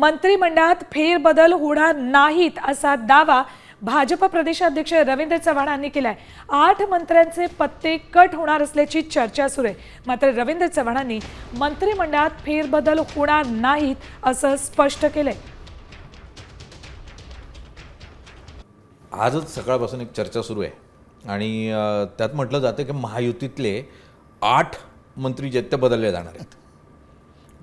मंत्रिमंडळात फेरबदल होणार नाहीत असा दावा भाजप प्रदेशाध्यक्ष रवींद्र चव्हाण यांनी केलाय. आठ मंत्र्यांचे पत्ते कट होणार असल्याची चर्चा सुरू आहे. मात्र रवींद्र चव्हाणांनी मंत्रिमंडळात फेरबदल होणार नाहीत असं स्पष्ट केलंय. आजच सकाळपासून एक चर्चा सुरू आहे. आणि त्यात म्हटलं जातं की महायुतीतले आठ मंत्री जे ते बदलले जाणार आहेत.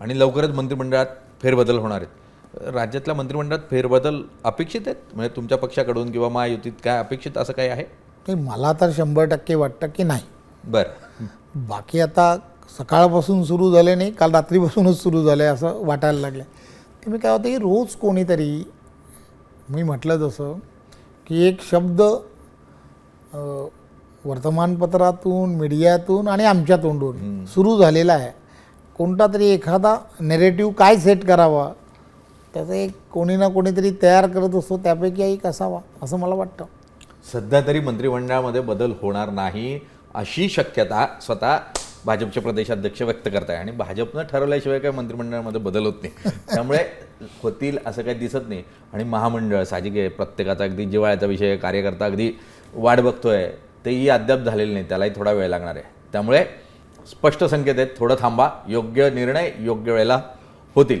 आणि लवकरच मंत्रिमंडळात फेरबदल होणार आहेत. राज्यातल्या मंत्रिमंडळात फेरबदल अपेक्षित आहेत? म्हणजे तुमच्या पक्षाकडून किंवा महायुतीत काय अपेक्षित असं काही आहे? ते मला तर शंभर टक्के वाटतं की नाही. बरं. बाकी आता सकाळपासून सुरू झाले नाही काल रात्रीपासूनच सुरू झालं आहे असं वाटायला लागलं मी काय होतं की रोज कोणीतरी मी म्हटलं जसं की एक शब्द वर्तमानपत्रातून मीडियातून आणि आमच्या तोंडून सुरू झालेला आहे. कोणता तरी एखादा नेरेटिव्ह काय सेट करावा त्याचं एक कोणी ना कोणीतरी तयार करत असतो त्यापैकी एक असावा असं मला वाटतं. सध्या तरी मंत्रिमंडळामध्ये बदल होणार नाही अशी शक्यता स्वतः भाजपचे प्रदेशाध्यक्ष व्यक्त करत आहे आणि भाजपनं ठरवल्याशिवाय काही मंत्रिमंडळामध्ये बदल होत नाही. त्यामुळे होतील असं काही दिसत नाही. आणि महामंडळ साहजिक आहे प्रत्येकाचा अगदी जिव्हाळ्याचा विषय कार्यकर्ता अगदी वाट बघतोय. तेही अद्याप झालेलं नाही त्यालाही थोडा वेळ लागणार आहे. त्यामुळे स्पष्ट संकेत आहेत थोडं थांबा. योग्य निर्णय योग्य वेळेला होतील.